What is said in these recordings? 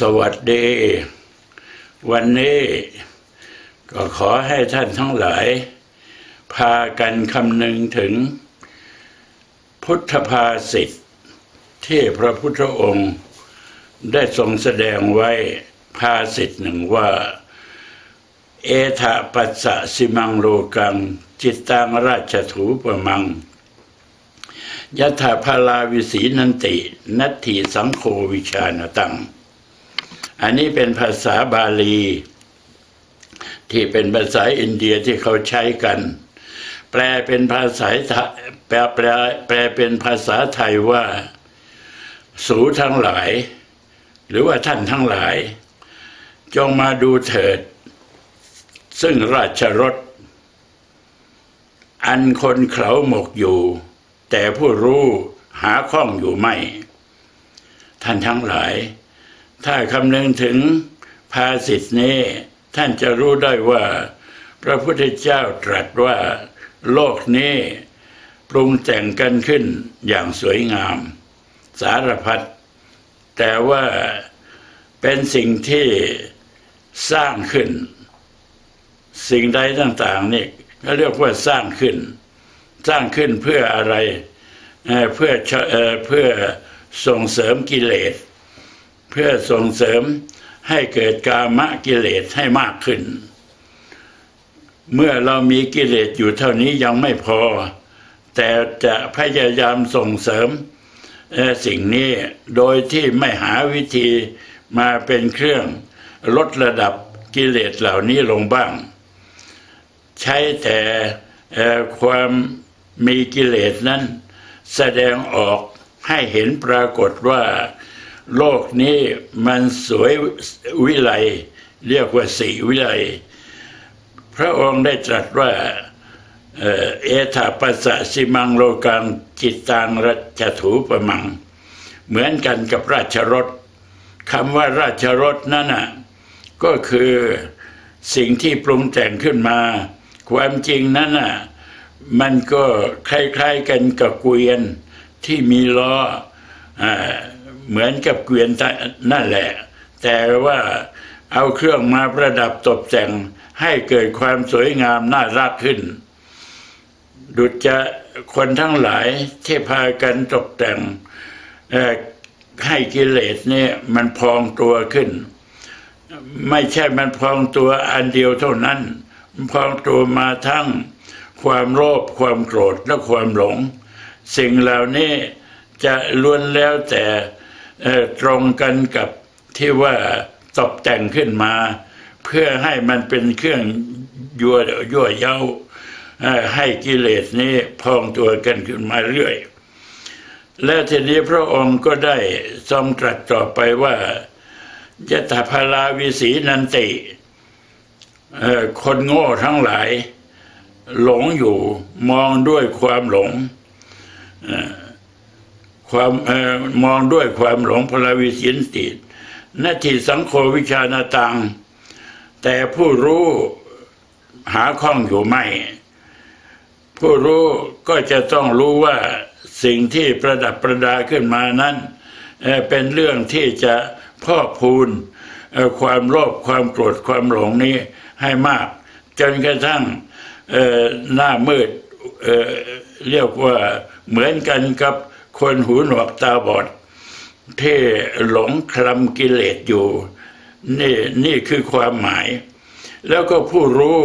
สวัสดี วันนี้ก็ขอให้ท่านทั้งหลาย พากันคำนึงถึง พุทธภาษิตที่พระพุทธองค์ได้ทรงแสดงไว้ภาษิตหนึ่งว่า เอถะปัสสะสิมังโลกัง จิตตังราชถูปมังยถาพาลาวิสีนันติ นัตถิสังโฆวิชานตัง อันนี้เป็นภาษาบาลี ที่เป็นภาษาอินเดียที่เขาใช้กัน แปลเป็นภาษาไทยแปลแปลแปลเป็นภาษาไทยว่า สูทั้งหลาย หรือว่าท่านทั้งหลาย จงมาดูเถิด ซึ่งราชรถ อันคนเขาหมกอยู่ แต่ผู้รู้หาข้องอยู่ไม่ ท่านทั้งหลาย ถ้าคำนึงถึงภาษิตนี้ ท่านจะรู้ได้ว่า พระพุทธเจ้าตรัสว่า โลกนี้ปรุงแต่งกันขึ้นอย่างสวยงาม สารพัดแต่ว่าเป็นสิ่งที่สร้างขึ้น สิ่งใดต่างๆนี่ก็เรียกว่าสร้างขึ้น สร้างขึ้นเพื่ออะไรเพื่อเพื่อส่งเสริมกิเลส พื่อส่งเสริมให้เกิดกามกิเลสให้มากขึ้น เมื่อเรามีกิเลสอยู่เท่านี้ยังไม่พอ แต่จะพยายามส่งเสริมสิ่งนี้โดยที่ไม่หาวิธีมาเป็นเครื่องลดระดับกิเลสเหล่านี้ลงบ้าง ใช้แต่ความมีกิเลสนั้น แสดงออกให้เห็นปรากฏว่า โลกนี้มันสวยวิไลเรียกว่าสีวิไลพระองค์ได้ตรัสว่าเอถาปัสสะสิมังโลกังจิตตังรัชถูปมัง เหมือนกันกับราชรถคำว่าราชรถนั่นน่ะก็คือสิ่งที่ปรุงแต่งขึ้นมา ความจริงนั้นน่ะมันก็คล้ายๆกันกับเกวียนที่มีล้ออ่า เหมือนกับเกวียนนั่นแหละ แต่ว่าเอาเครื่องมาประดับตกแต่งให้เกิดความสวยงามน่ารักขึ้น ดุจจะคนทั้งหลายที่พากันตกแต่งให้กิเลสเนี่ยมันพองตัวขึ้น ไม่ใช่มันพองตัวอันเดียวเท่านั้น พองตัวมาทั้งความโลภความโกรธและความหลง สิ่งเหล่านี้จะล้วนแล้วแต่ ตรงกันกับที่ว่าตกแต่งขึ้นมา เพื่อให้มันเป็นเครื่องยั่วยั่วเย้าให้กิเลสนี้พองตัวกันขึ้นมาเรื่อย และทีนี้พระองค์ก็ได้ทรงตรัสต่อไปว่ายะถาพาราวิสีนันติคนโง่ทั้งหลาย หลงอยู่มองด้วยความหลง ความออมองด้วยความหลงพลวิสินตินาทีสังโฆวิชานาตัง แต่ผู้รู้หาข้องอยู่ไม่ ผู้รู้ก็จะต้องรู้ว่าสิ่งที่ประดับประดาขึ้นมานั้นเเป็นเรื่องที่จะพอพูนความโลภความโกรธความหลงนี้ให้มาก จนกระทั่งหน้ามืดเเรียกว่าเหมือนกันกับ คนหูหนวกตาบอด ที่หลงคลำกิเลสอยู่ นี่นี่คือความหมาย แล้วก็ผู้รู้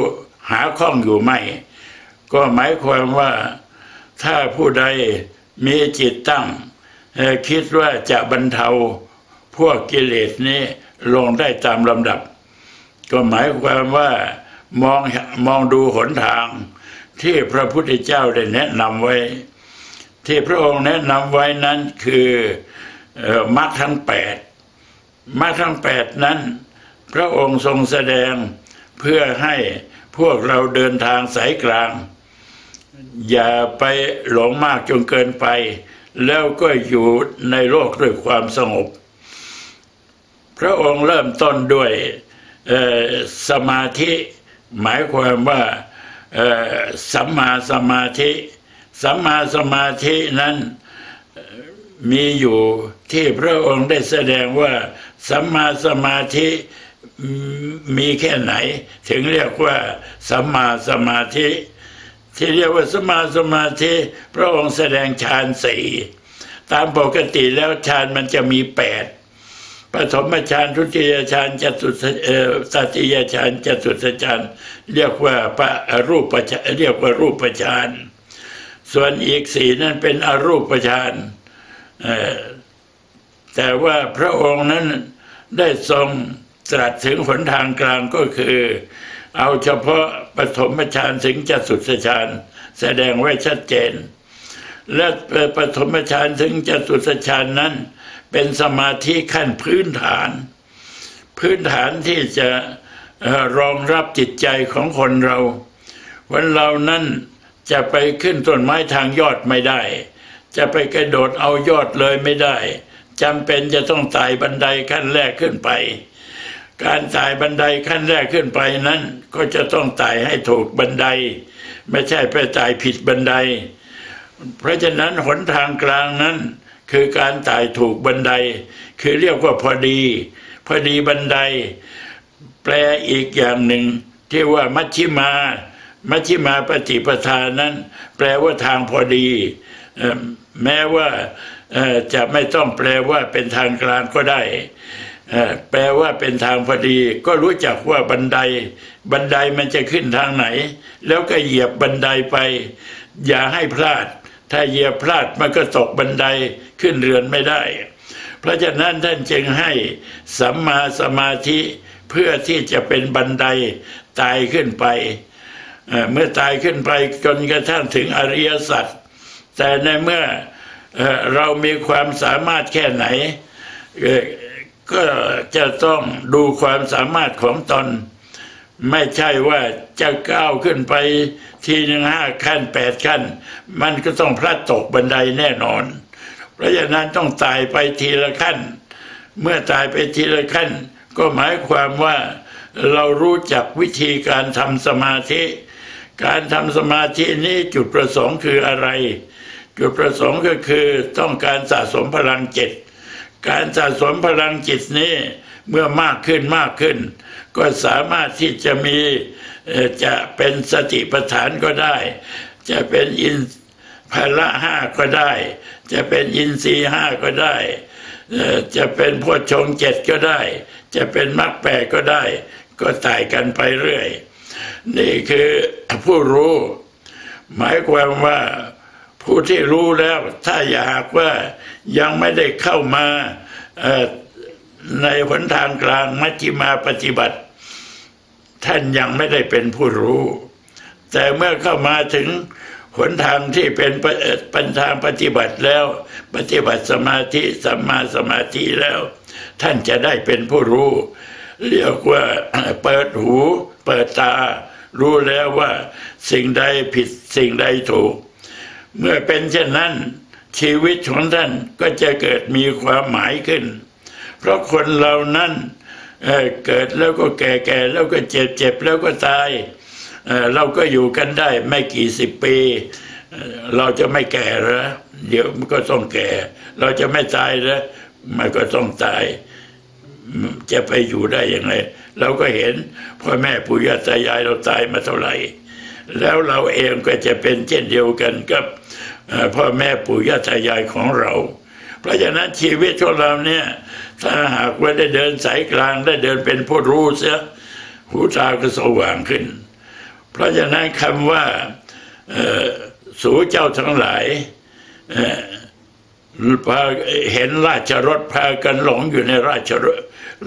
หาข้องอยู่ไม่ ก็หมายความว่าถ้าผู้ใดมีจิตตั้ง คิดว่าจะบรรเทาพวกกิเลสนี้ลงได้ตามลำดับ ก็หมายความว่ามองมองดูหนทางที่พระพุทธเจ้าได้แนะนำไว้ ที่พระองค์แนะนำไว้นั้นคือมรรคทั้งแปดมรรคทั้งแปดนั้น พระองค์ทรงแสดงเพื่อให้พวกเราเดินทางสายกลาง อย่าไปหลงมากจนเกินไป แล้วก็อยู่ในโลกด้วยความสงบ พระองค์เริ่มต้นด้วยสมาธิ หมายความว่าสัมมาสมาธิ สัมมาสมาธินั้นมีอยู่ที่พระองค์ได้แสดงว่าสัมมาสมาธิมีแค่ไหน ถึงเรียกว่าสัมมาสมาธิ ที่เรียกว่าสัมมาสมาธิ พระองค์แสดงฌานสี่ตามปกติแล้วฌานมันจะมีแปดปฐมฌานทุติยฌานจตุตติยฌานจตุตฌานเรียกว่าปรูปฌานเรียกว่ารูปฌาน ส่วนอีกสี่นั้นเป็นอรูปฌานแต่ว่าพระองค์นั้นได้ทรงตรัสถึงหนทางกลางก็คือ เอาเฉพาะปฐมฌานถึงจตุตฌานแสดงไว้ชัดเจน และปฐมฌานถึงจตุตฌานนั้น เป็นสมาธิขั้นพื้นฐาน พื้นฐานที่จะรองรับจิตใจของคนเราวันเรานั้น จะไปขึ้นต้นไม้ทางยอดไม่ได้ จะไปกระโดดเอายอดเลยไม่ได้จำเป็นจะต้องไต่บันไดขั้นแรกขึ้นไป การไต่บันไดขั้นแรกขึ้นไปนั้น ก็จะต้องไต่ให้ถูกบันได ไม่ใช่ไปไต่ผิดบันได เพราะฉะนั้นหนทางกลางนั้น คือการไต่ถูกบันได คือเรียกว่าพอดี พอดีบันได แปลอีกอย่างหนึ่งที่ว่ามัชชิมา มัชชิมาปฏิปทานั้น แปลว่าทางพอดีแม้ว่าจะไม่ต้องแปลว่าเป็นทางกลางก็ได้ แปลว่าเป็นทางพอดี ก็รู้จักว่าบันได บันไดมันจะขึ้นทางไหน แล้วก็เหยียบบันไดไป อย่าให้พลาด ถ้าเหยียบพลาดมันก็ตกบันไดขึ้นเรือนไม่ได้ เพราะฉะนั้นท่านจึงให้สัมมาสมาธิเพื่อที่จะเป็นบันไดตายขึ้นไป เมื่อตายขึ้นไปจนกระทั่งถึงอริยสัจแต่ในเมื่อเรามีความสามารถแค่ไหน ก็จะต้องดูความสามารถของตน ไม่ใช่ว่าจะก้าวขึ้นไปทีหนึ่งห้าขั้นแปดขั้น มันก็ต้องพลัดตกบันไดแน่นอน เพราะฉะนั้นต้องตายไปทีละขั้น เมื่อตายไปทีละขั้น ก็หมายความว่าเรารู้จักวิธีการทำสมาธิ การทำสมาธินี้จุดประสงค์คืออะไร จุดประสงค์ก็คือต้องการสะสมพลังจิต การสะสมพลังจิตนี้เมื่อมากขึ้นมากขึ้น ก็สามารถที่จะมีจะเป็นสติปัฏฐานก็ได้ จะเป็นอินพละห้าก็ได้ จะเป็นอินทรีห้าก็ได้จะเป็นพวชงเจ็ดก็ได้ จะเป็นมรรคแปดก็ได้ ก็ตายกันไปเรื่อย นี่คือผู้รู้ หมายความว่าผู้ที่รู้แล้ว ถ้าอยากว่ายังไม่ได้เข้ามาในหนทางกลางมัชฌิมาปฏิบัติ ท่านยังไม่ได้เป็นผู้รู้ แต่เมื่อเข้ามาถึงหนทางที่เป็นปัญทางปฏิบัติแล้ว ปฏิบัติสมาธิสัมมาสมาธิแล้ว ท่านจะได้เป็นผู้รู้ เรียกว่าเปิดหู เปิดตา รู้แล้วว่า สิ่งใดผิดสิ่งใดถูก เมื่อเป็นเช่นนั้น ชีวิตของท่านก็จะเกิดมีความหมายขึ้น เพราะคนเรานั้นเเกิดแล้วก็แก่แก่แล้วก็เจ็บเจ็บแล้วก็ตายเเราก็อยู่กันได้ไม่กี่สิบปี เราจะไม่แก่หรอเดี๋ยวมันก็ต้องแก่ เราจะไม่ตายแล้วมันก็ต้องตายจะไปอยู่ได้อย่างไร เราก็เห็นพ่อแม่ปู่ย่าตายายเราตายมาเท่าไหร่ แล้วเราเองก็จะเป็นเช่นเดียวกันกับพ่อแม่ปู่ย่าตายายของเรา เพราะฉะนั้นชีวิตของเราเนี่ยถ้าหากว่าได้เดินสายกลางได้เดินเป็นผู้รู้เสียหูตาก็สว่างขึ้น เพราะฉะนั้นคำว่าสู่เจ้าทั้งหลายพาเห็นราชรถพากันหลงอยู่ในราชรถ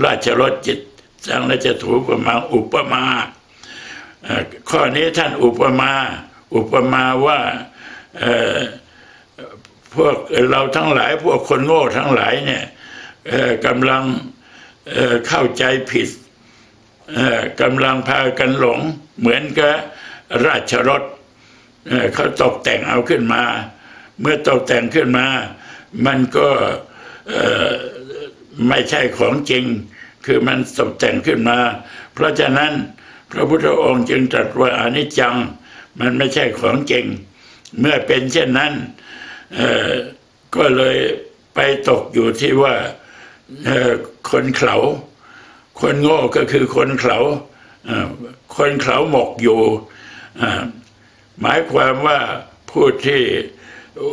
ราชรถจิต จังและจะถูกประมาอุปมาข้อนี้ท่านอุปมา อุปมาว่าพวกเราทั้งหลาย พวกคนโง่ทั้งหลายเนี่ยกำลังเเข้าใจผิดกำลังพากันหลง เหมือนกับราชรถเเขาตกแต่งเอาขึ้นมา เมื่อตกแต่งขึ้นมา มันก็ไม่ใช่ของจริง คือมันตกแต่งขึ้นมา เพราะฉะนั้นพระพุทธองค์จึงตรัสว่าอนิจจัง มันไม่ใช่ของจริง เมื่อเป็นเช่นนั้นก็เลยไปตกอยู่ที่ว่าคนเขาคนโง่ก็คือคนเขาเอ่อคนเขาหมกอยู่ หมายความว่าผู้ที่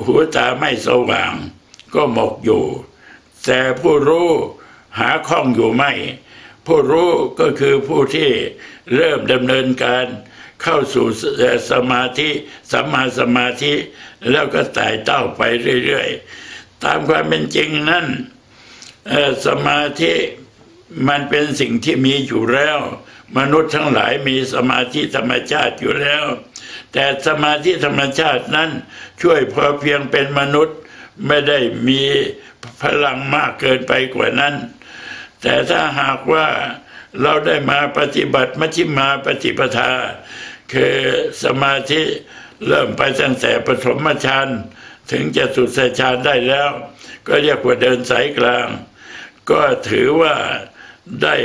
หูตาไม่สว่าง ก็หมกอยู่ แต่ผู้รู้ หาข้องอยู่ไม่ ผู้รู้ก็คือผู้ที่เริ่มดำเนินการเข้าสู่สมาธิสัมมาสมาธิแล้วก็ไต่เต้าไปเรื่อยๆ ตามความเป็นจริงนั้นสมาธิมันเป็นสิ่งที่มีอยู่แล้ว มนุษย์ทั้งหลายมีสมาธิธรรมชาติอยู่แล้ว แต่สมาธิธรรมชาตินั้นช่วยพอเพียงเป็นมนุษย์ไม่ได้มีพลังมากเกินไปกว่านั้น แต่ถ้าหากว่าเราได้มาปฏิบัติมัชฌิมาปฏิปทา คือสมาธิเริ่มไปตั้งแต่ปฐมฌานถึงจะสุดฌานได้แล้ว ก็เรียกว่าเดินสายกลาง ก็ถือว่าได้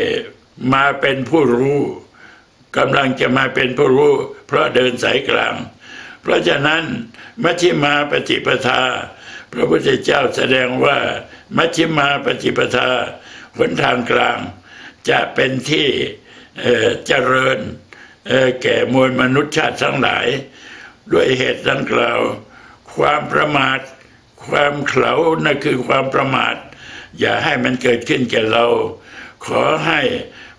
มาเป็นผู้รู้กำลังจะมาเป็นผู้รู้ เพราะเดินสายกลาง เพราะฉะนั้นมัชฌิมาปฏิปทา พระพุทธเจ้าแสดงว่ามัชฌิมาปฏิปทา หนทางกลาง จะเป็นที่เจริญแก่มวลมนุษยชาติทั้งหลาย ด้วยเหตุดังกล่าว ความประมาท ความเขลานั่นคือความประมาท อย่าให้มันเกิดขึ้นแก่เรา ขอให้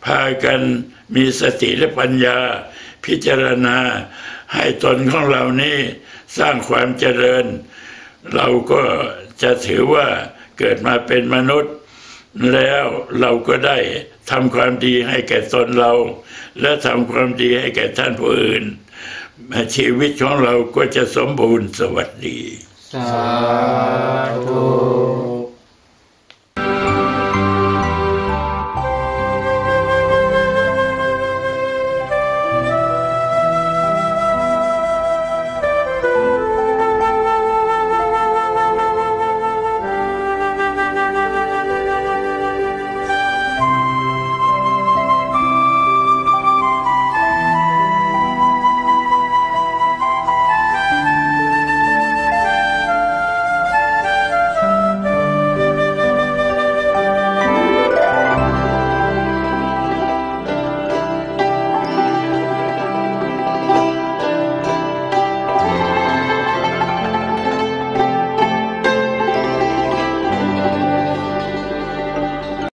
พากันมีสติและปัญญา พิจารณาให้ตนของเรานี้สร้างความเจริญ เราก็จะถือว่าเกิดมาเป็นมนุษย์ แล้วเราก็ได้ทำความดีให้แก่ตนเรา และทำความดีให้แก่ท่านผู้อื่น ชีวิตของเราก็จะสมบูรณ์สวัสดี สาธุ